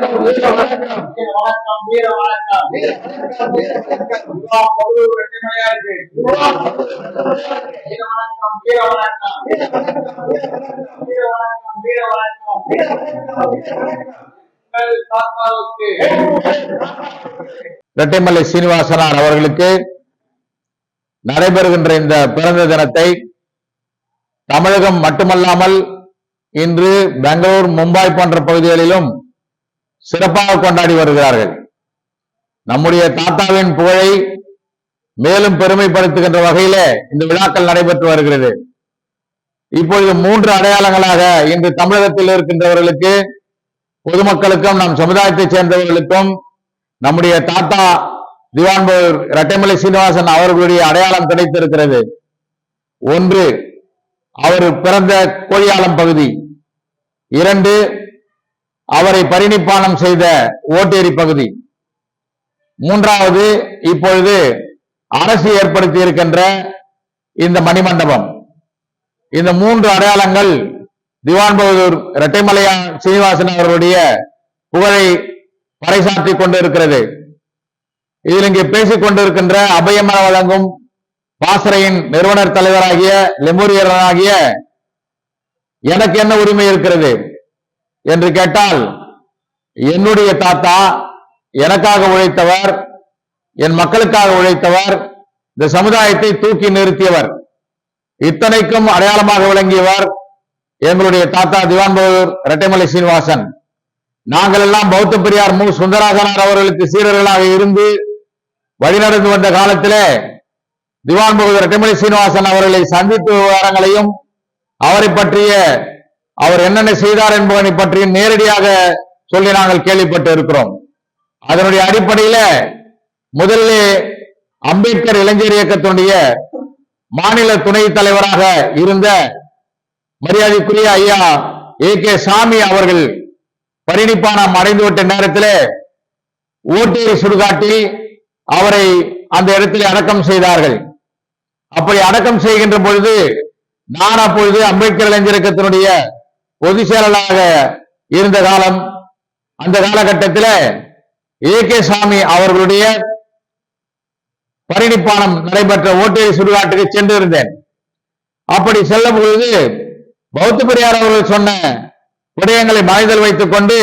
வணக்கம் வீர வணக்கம் யுவா வீர வணக்கம் வீர வணக்கம் வீர வணக்கம் வீர வணக்கம் இரட்டைமலை சீனிவாசனார் அவர்களுக்கு நடைபெறுகின்ற இந்த பிறந்த தினத்தை தமிழகம் மட்டுமல்லாமல் இன்று பெங்களூர் மும்பை போன்ற பகுதிகளிலும் சிறப்பாக கொண்டாடி வருகிறார்கள். நம்முடைய தாத்தாவின் புகழை மேலும் பெருமைப்படுத்துகின்ற வகையிலே இந்த விழாக்கள் நடைபெற்று வருகிறது. இப்பொழுது மூன்று அடையாளங்களாக இன்று தமிழகத்தில் இருக்கின்றவர்களுக்கு பொதுமக்களுக்கும் நம் சமுதாயத்தைச் சேர்ந்தவர்களுக்கும் நம்முடைய தாத்தா திவான்பூர் ரட்டைமலை சீனிவாசன் அவர்களுடைய அடையாளம் கிடைத்திருக்கிறது. ஒன்று அவர் பிறந்த கோழியாளம் பகுதி. இரண்டு அவரை பரிணிப்பானம் செய்த ஓட்டேரி பகுதி. மூன்றாவது இப்பொழுது அரசு ஏற்படுத்தி இருக்கின்ற இந்த மணிமண்டபம். இந்த மூன்று அடையாளங்கள் திவான் பகதூர் இரட்டைமலையா சீனிவாசன் அவர்களுடைய புகழை பறைசாற்றிக் கொண்டிருக்கிறது. இதில் இங்கே பேசிக் கொண்டிருக்கின்ற அபயமன வழங்கும் பாசறையின் நிறுவனர் தலைவராகிய லெமூரியராகிய எனக்கு என்ன உரிமை இருக்கிறது? என்று கேட்டால் என்னுடைய தாத்தா எனக்காக உழைத்தவர் என் மக்களுக்காக உழைத்தவர் இந்த சமுதாயத்தை தூக்கி நிறுத்தியவர் இத்தனைக்கும் அடையாளமாக விளங்கியவர் எங்களுடைய தாத்தா திவான் பகதூர் இரட்டைமலை சீனிவாசன். நாங்கள் எல்லாம் பௌத்த பெரியார் மு. சுந்தராசனார் அவர்களுக்கு சீரர்களாக இருந்து வழிநடந்து வந்த காலத்திலே திவான் பகதூர் இரட்டைமலை சீனிவாசன் அவர்களை சந்தித்து விவகாரங்களையும் அவரை பற்றிய அவர் என்னென்ன செய்தார் என்பதனை பற்றி நேரடியாக சொல்லி நாங்கள் கேள்விப்பட்டு இருக்கிறோம். அதனுடைய அடிப்படையில முதல்ல அம்பேத்கர் இளைஞர் இயக்கத்தினுடைய மாநில துணை தலைவராக இருந்த மரியாதைக்குரிய ஐயா ஏ கே சாமி அவர்கள் பரிணிப்பானம் அடைந்துவிட்ட நேரத்தில் ஓட்டேரி சுடுகாட்டி அவரை அந்த இடத்தில் அடக்கம் செய்தார்கள். அப்படி அடக்கம் செய்கின்ற பொழுது நான் அப்பொழுது அம்பேத்கர் இளைஞர் இயக்கத்தினுடைய பொதுச் செயலாளராக இருந்த காலம் அந்த காலகட்டத்தில் ஏ கே சாமி அவர்களுடைய பரிணிப்பானம் நடைபெற்ற ஓட்டேரி சுடுகாட்டுக்கு சென்றிருந்தேன். அப்படி செல்லும் பொழுது பௌத்த பெரியார் அவர்கள் சொன்ன விடயங்களை மனதில் வைத்துக் கொண்டு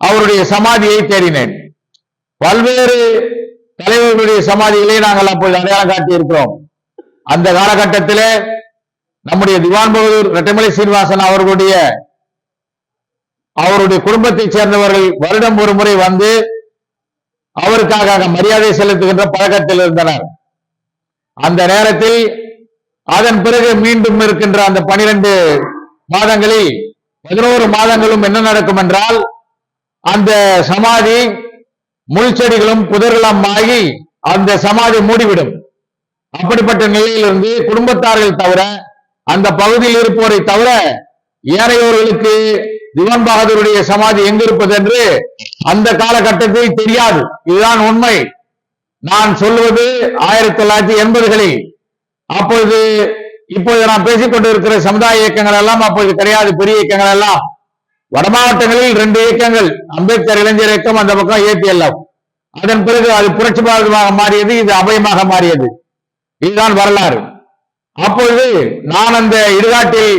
அவருடைய சமாதியை தேடினேன். பல்வேறு தலைவர்களுடைய சமாதிகளை நாங்கள் அப்பொழுது அடையாளம் காட்டி இருக்கிறோம் அந்த காலகட்டத்திலே நம்முடைய திவான் பகதூர் ரெட்டமலை சீனிவாசன் அவர்களுடைய அவருடைய குடும்பத்தைச் சேர்ந்தவர்கள் வருடம் ஒரு முறை வந்து அவருக்காக மரியாதை செலுத்துகின்ற பழக்கத்தில் இருந்தனர். அந்த நேரத்தில் அதன் பிறகு மீண்டும் இருக்கின்ற அந்த பனிரெண்டு மாதங்களில் பதினோரு மாதங்களும் என்ன நடக்கும் என்றால் அந்த சமாதி முள் செடிகளும் புதர்களும் ஆகி அந்த சமாதி மூடிவிடும். அப்படிப்பட்ட நிலையிலிருந்து குடும்பத்தார்கள் தவிர அந்த பகுதியில் இருப்போரை தவிர ஏனையோர்களுக்கு திவான் பகதூருடைய சமாதி எங்க இருப்பது என்று அந்த காலகட்டத்தில் தெரியாது. இதுதான் உண்மை. நான் சொல்வது ஆயிரத்தி தொள்ளாயிரத்தி எண்பதுகளில். அப்பொழுது இப்பொழுது நான் பேசிக் கொண்டிருக்கிற சமுதாய இயக்கங்கள் எல்லாம் அப்பொழுது கிடையாது. பெரிய இயக்கங்கள் எல்லாம். வட மாவட்டங்களில் ரெண்டு இயக்கங்கள். அம்பேத்கர் இளைஞர் இயக்கம் அந்த பக்கம் ஏபிஎல்எஃப் அதன் பிறகு அது புரட்சி பாரதமாக மாறியது இது அபயமாக மாறியது. இதுதான் வரலாறு. அப்பொழுது நான் அந்த இடுகாட்டில்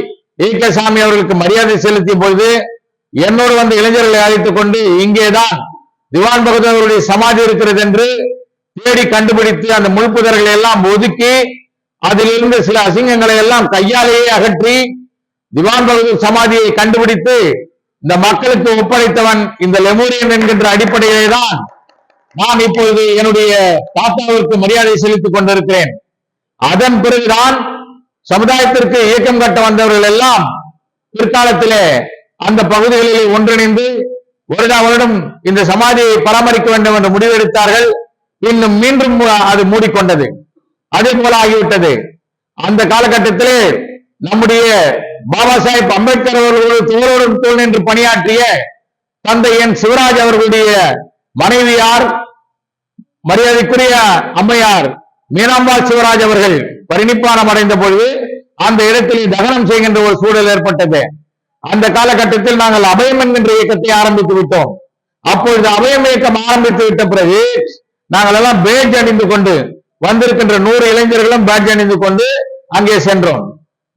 ஏ சாமி அவர்களுக்கு மரியாதை செலுத்திய பொழுது என்னோடு வந்த இளைஞர்களை அழைத்துக் கொண்டு இங்கேதான் திவான் பகதூர் அவருடைய சமாதி இருக்கிறது என்று தேடி கண்டுபிடித்து அந்த முள்புதர்களை எல்லாம் ஒதுக்கி அதிலிருந்து சில அசிங்கங்களை எல்லாம் கையாலேயே அகற்றி திவான் பகதூர் சமாதியை கண்டுபிடித்து இந்த மக்களுக்கு ஒப்படைத்தவன் இந்த லெமோரியன் என்கின்ற அடிப்படையிலே தான் நான் இப்பொழுது என்னுடைய தாத்தாவிற்கு மரியாதை செலுத்திக் கொண்டிருக்கிறேன். அதன் பிறகுதான் சமுதாயத்திற்கு இயக்கம் கட்ட வந்தவர்கள் எல்லாம் பிற்காலத்திலே அந்த பகுதிகளில் ஒன்றிணைந்து வருடா வருடம் இந்த சமாதியை பராமரிக்க வேண்டும் என்று முடிவெடுத்தார்கள். இன்னும் மீண்டும் அது மூடிக்கொண்டது. அதே போல ஆகிவிட்டது. அந்த காலகட்டத்திலே நம்முடைய பாபா சாஹிப் அம்பேத்கர் அவர்களோடு தோளோடும் தோல் என்று பணியாற்றிய தந்தை என் சிவராஜ் அவர்களுடைய மனைவியார் மரியாதைக்குரிய அம்மையார் மீனாம்பாள் சிவராஜ் அவர்கள் பரிணிப்பானம் அடைந்த பொழுது அந்த இடத்தில் தகனம் செய்கின்ற ஒரு சூழல் ஏற்பட்டது. அந்த காலகட்டத்தில் நாங்கள் அபயம் என்கின்ற இயக்கத்தை ஆரம்பித்து விட்டோம். அப்பொழுது அபயம் இயக்கம் ஆரம்பித்து விட்ட பிறகு நாங்கள் எல்லாம் பேட்ஜ் அணிந்து கொண்டு வந்திருக்கின்ற நூறு இளைஞர்களும் பேட்ஜ் அணிந்து கொண்டு அங்கே சென்றோம்.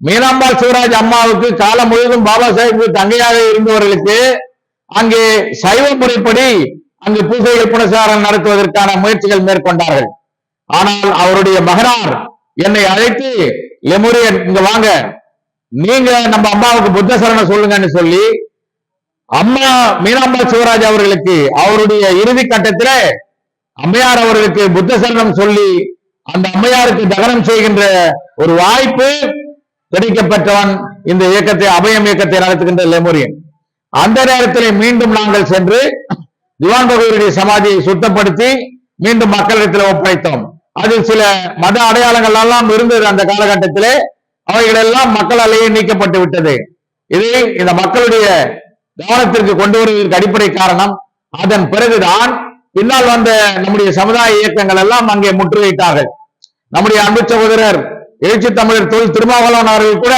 மீனாம்பாள் சிவராஜ் அம்மாவுக்கு காலம் முழுவதும் பாபா சாஹிப் தங்கையாக இருந்தவர்களுக்கு அங்கே சைவ முறைப்படி அங்கு பூஜைகள் புனசாரம் நடத்துவதற்கான முயற்சிகள் மேற்கொண்டார்கள். ஆனால் அவருடைய மகனார் என்னை அழைத்து லெமுரியன் இங்க வாங்க. நீங்க நம்ம அம்மாவுக்கு புத்த சரணம் சொல்லுங்கன்னு சொல்லி அம்மா மீனாம்பா சிவராஜ் அவர்களுக்கு அவருடைய இறுதி கட்டத்துல அம்மையார் அவர்களுக்கு புத்த சரணம் சொல்லி அந்த அம்மையாருக்கு தகனம் செய்கின்ற ஒரு வாய்ப்பு கிடைக்கப்பட்டவன் இந்த இயக்கத்தை அபயம் இயக்கத்தை நடத்துகின்ற லெமுரியன் அந்த நேரத்தில் மீண்டும் நாங்கள் சென்று திவான் பகவருடைய சமாதியை சுத்தப்படுத்தி மீண்டும் மக்களிடத்தில் ஒப்படைத்தோம். அதில் சில மத அடையாளங்கள் எல்லாம் இருந்தது அந்த காலகட்டத்திலே. அவைகளெல்லாம் மக்களாலேயே நீக்கப்பட்டு விட்டது. இதை இந்த மக்களுடைய கவனத்திற்கு கொண்டு வருவதற்கு அடிப்படை காரணம் அதன் பிறகுதான் பின்னால் வந்த நம்முடைய சமுதாய இயக்கங்கள் எல்லாம் அங்கே முற்றுகையிட்டார்கள். நம்முடைய அன்பு சகோதரர் எழுச்சி தமிழர் தொழில் திருமாவளவன் அவர்கள் கூட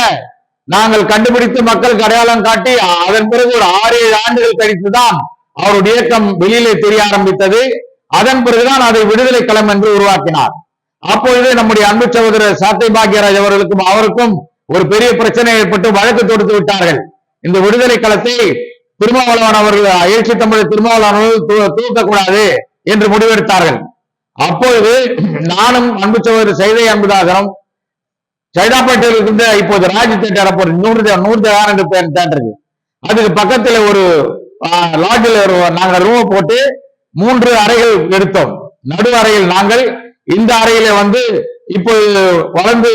நாங்கள் கண்டுபிடித்து மக்களுக்கு அடையாளம் காட்டி அதன் பிறகு ஒரு ஆறு ஏழு ஆண்டுகள் கழித்துதான் அவருடைய இயக்கம் வெளியிலே தெரிய ஆரம்பித்தது. அதன் பிறகுதான் அதை விடுதலை களம் என்று உருவாக்கினார் அப்பொழுது நம்முடைய அன்பு சகோதரர் சாத்தை பாக்யராஜ் அவர்களுக்கும் அவருக்கும் ஒரு பெரிய பிரச்சனை ஏற்பட்டு வழக்கு தொடுத்து விட்டார்கள் இந்த விடுதலை களத்தை திருமாவளவன் அவர்கள் எழுச்சி தமிழர் திருமாவளவன் அவர்கள் தூ- தூக்கக்கூடாது என்று முடிவெடுத்தார்கள் அப்பொழுது நானும் அன்பு சகோதரர் சைதை அன்புதாசனம் சைதாப்பேட்டையில் இருந்த இப்போது ராஜ் தேட்டர் அப்போ நூறு நூறு தேவாரம் என்று பேர் தேட்டருக்கு அதுக்கு பக்கத்துல ஒரு லாட்ஜில் ஒரு நாங்க ரூம் போட்டு மூன்று அறைகள் எடுத்தோம். நடு அறையில் நாங்கள் இந்த அறையில வந்து இப்போது வளர்ந்து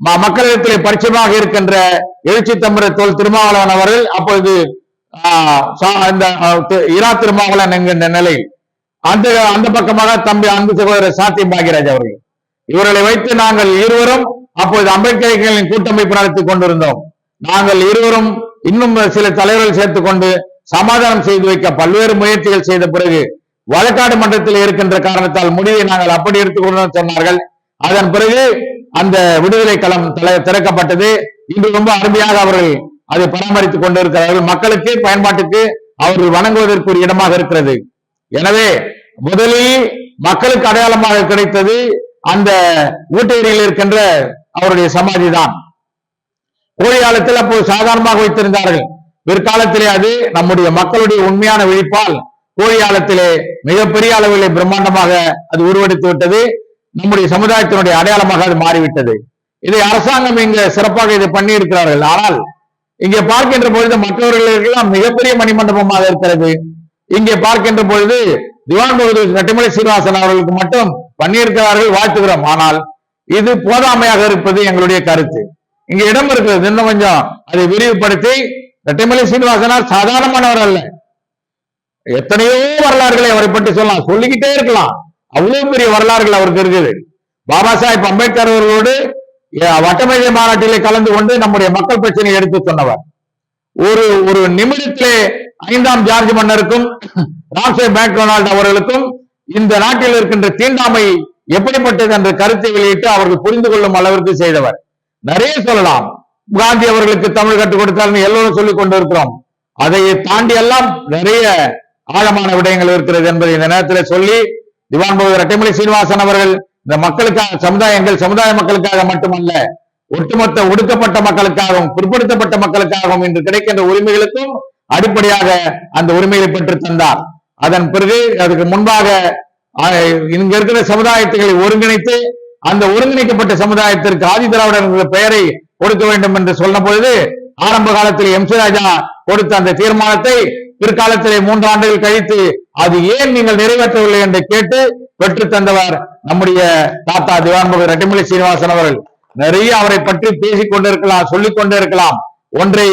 ம- மக்களிடத்திலே பரிச்சயமாக இருக்கின்ற எழுச்சி தம்பர தோல் திருமாவளவன் அவர்கள் அப்பொழுது சா- இந்த இரா திருமாவளவன் என்கின்ற நிலையில் அந்த அந்த பக்கமாக தம்பி அன்பு சகோதரர் சாத்தி பாகிராஜ் அவர்கள். இவர்களை வைத்து நாங்கள் இருவரும் அப்போது அம்பேத்கர்களின் கூட்டமைப்பு நடத்தி கொண்டிருந்தோம். நாங்கள் இருவரும் இன்னும் சில தலைவர்கள் சேர்த்துக் கொண்டு சமாதானம் செய்து வைக்க பல்வேறு முயற்சிகள் செய்த பிறகு வழக்காடு மன்றத்தில் இருக்கின்ற காரணத்தால் முடிவை நாங்கள் அப்படி எடுத்துக்கொண்டோம் சொன்னார்கள். அதன் பிறகு அந்த விடுதலை களம் தலை- திறக்கப்பட்டது. இன்று ரொம்ப அருமையாக அவர்கள் அதை பராமரித்துக் கொண்டிருக்கிறார்கள். மக்களுக்கு பயன்பாட்டுக்கு அவர்கள் வணங்குவதற்குரிய இடமாக இருக்கிறது. எனவே முதலில் மக்களுக்கு அடையாளமாக கிடைத்தது அந்த ஊட்டையில் இருக்கின்ற அவருடைய சமாதி தான் கோழியாளத்தில் அப்போது சாதாரணமாக வைத்திருந்தார்கள். பிற்காலத்திலே அது நம்முடைய மக்களுடைய உண்மையான விழிப்பால் கோழியாளத்திலே மிகப்பெரிய அளவிலே பிரம்மாண்டமாக அது உருவெடுத்து விட்டது. நம்முடைய சமுதாயத்தினுடைய அடையாளமாக அது மாறிவிட்டது. இதை அரசாங்கம் இங்க சிறப்பாக இதை பண்ணி இருக்கிறார்கள் ஆனால் இங்கே பார்க்கின்ற பொழுது மற்றவர்களுக்கெல்லாம் மிகப்பெரிய மணிமண்டபமாக இருக்கிறது. இங்கே பார்க்கின்ற பொழுது திவான் பகதூர் கட்டிமலை சீனிவாசன் அவர்களுக்கு மட்டும் பண்ணியிருக்கிறார்கள் வாழ்த்துகிறோம். ஆனால் இது போதாமையாக இருப்பது எங்களுடைய கருத்து. இங்க இடம் இருக்கிறது. இன்னும் கொஞ்சம் அதை விரிவுபடுத்தி ரெட்டைமலை சீனிவாசனார் சாதாரணமானவர் அல்ல. எத்தனையோ வரலாறுகளை அவரை பற்றி சொல்லலாம். சொல்லிக்கிட்டே இருக்கலாம். அவ்வளவு பெரிய வரலாறுகள் அவருக்கு இருக்குது. பாபா சாஹிப் அம்பேத்கர் அவர்களோடு வட்டமேஜை மாநாட்டிலே கலந்து கொண்டு நம்முடைய மக்கள் பிரச்சனையை எடுத்து சொன்னவர். ஒரு ஒரு நிமிடத்திலே ஐந்தாம் ஜார்ஜ் மன்னருக்கும் ராம்சே மேக்டொனால்ட் அவர்களுக்கும் இந்த நாட்டில் இருக்கின்ற தீண்டாமை எப்படிப்பட்டது என்ற கருத்தை வெளியிட்டு அவர்கள் புரிந்து கொள்ளும் அளவிற்கு செய்தவர். நிறைய சொல்லலாம். காந்தி அவர்களுக்கு தமிழ் கற்றுக் கொடுத்தார் எல்லோரும் சொல்லிக் கொண்டிருக்கிறோம். அதை தாண்டி எல்லாம் நிறைய ஆழமான விடயங்கள் இருக்கிறது என்பதை இந்த நேரத்தில் சொல்லி திவான் பகவத் ரெட்டைமலை சீனிவாசன் அவர்கள் இந்த மக்களுக்காக சமுதாயங்கள் சமுதாய மக்களுக்காக மட்டுமல்ல ஒட்டுமொத்த ஒடுக்கப்பட்ட மக்களுக்காகவும் பிற்படுத்தப்பட்ட மக்களுக்காகவும் இன்று கிடைக்கின்ற உரிமைகளுக்கும் அடிப்படையாக அந்த உரிமைகளை பெற்று தந்தார். அதன் பிறகு அதுக்கு முன்பாக இங்க இருக்கிற சமுதாயத்துகளை ஒருங்கிணைத்து அந்த ஒருங்கிணைக்கப்பட்ட சமுதாயத்திற்கு ஆதி திராவிடர் பெயரை கொடுக்க வேண்டும் என்று சொன்ன பொழுது ஆரம்ப காலத்தில் எம் சி ராஜா கொடுத்த அந்த தீர்மானத்தை பிற்காலத்திலே மூன்று ஆண்டுகள் கழித்து அது ஏன் நீங்கள் நிறைவேற்றவில்லை என்று கேட்டு பெற்று தந்தவர் நம்முடைய தாத்தா திவான்பகர் ரெட்டிமலை சீனிவாசன் அவர்கள். நிறைய அவரை பற்றி பேசிக் கொண்டிருக்கலாம் சொல்லிக் கொண்டிருக்கலாம். ஒன்றை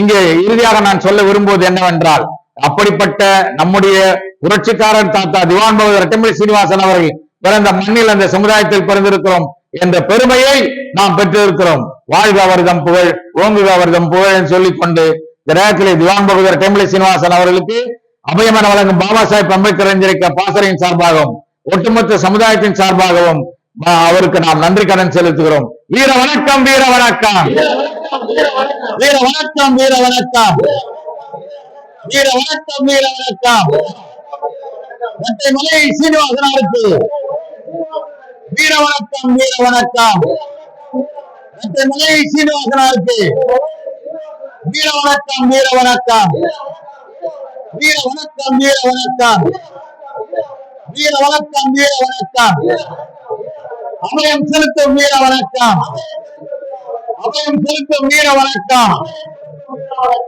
இங்கே இறுதியாக நான் சொல்ல விரும்புவது என்னவென்றால் அப்படிப்பட்ட நம்முடைய புரட்சிக்காரர் தாத்தா திவான் பகவத் ரெட்டமலை சீனிவாசன் அவர்கள் பிறந்த மண்ணில் அந்த சமுதாயத்தில் பிறந்திருக்கிறோம் என்ற பெருமையை நாம் பெற்றிருக்கிறோம். வாழ்க அவர்தம் புகழ் ஓங்குக அவர்தம் புகழ் சொல்லிக் கொண்டு இந்த திவான் பகுதர் ரெட்டமலை சீனிவாசன் அவர்களுக்கு அபயமன வழங்கும் பாபா சாஹிப் அம்பேத்கர் அஞ்சலிக்க பாசறையின் சார்பாகவும் ஒட்டுமொத்த சமுதாயத்தின் சார்பாகவும் அவருக்கு நாம் நன்றி கடன் செலுத்துகிறோம். வீர வணக்கம் வீர வணக்கம். வீர வணக்கம் வீர வணக்கம். வீர வணக்கம் வீர வணக்கம். மலை சீனிவாசனாருக்கு வீர வணக்கம் வீர வணக்கம். மலை சீனிவாசனாருக்கு. வீர வணக்கம் வீர வணக்கம். வீர வணக்கம் வீர வணக்கம். வீர வணக்கம் வீர வணக்கம். அமயம் செலுத்தும் வீர வணக்கம். அமயம் செலுத்தும் வீர வணக்கம்.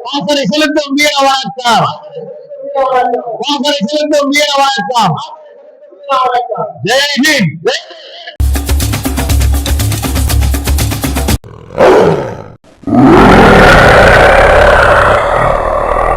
வாசலை செலுத்தும் வீர வணக்கம். வாசலை செலுத்தும் வீர வணக்கம். ஜெய் ஹிந்த். Ah!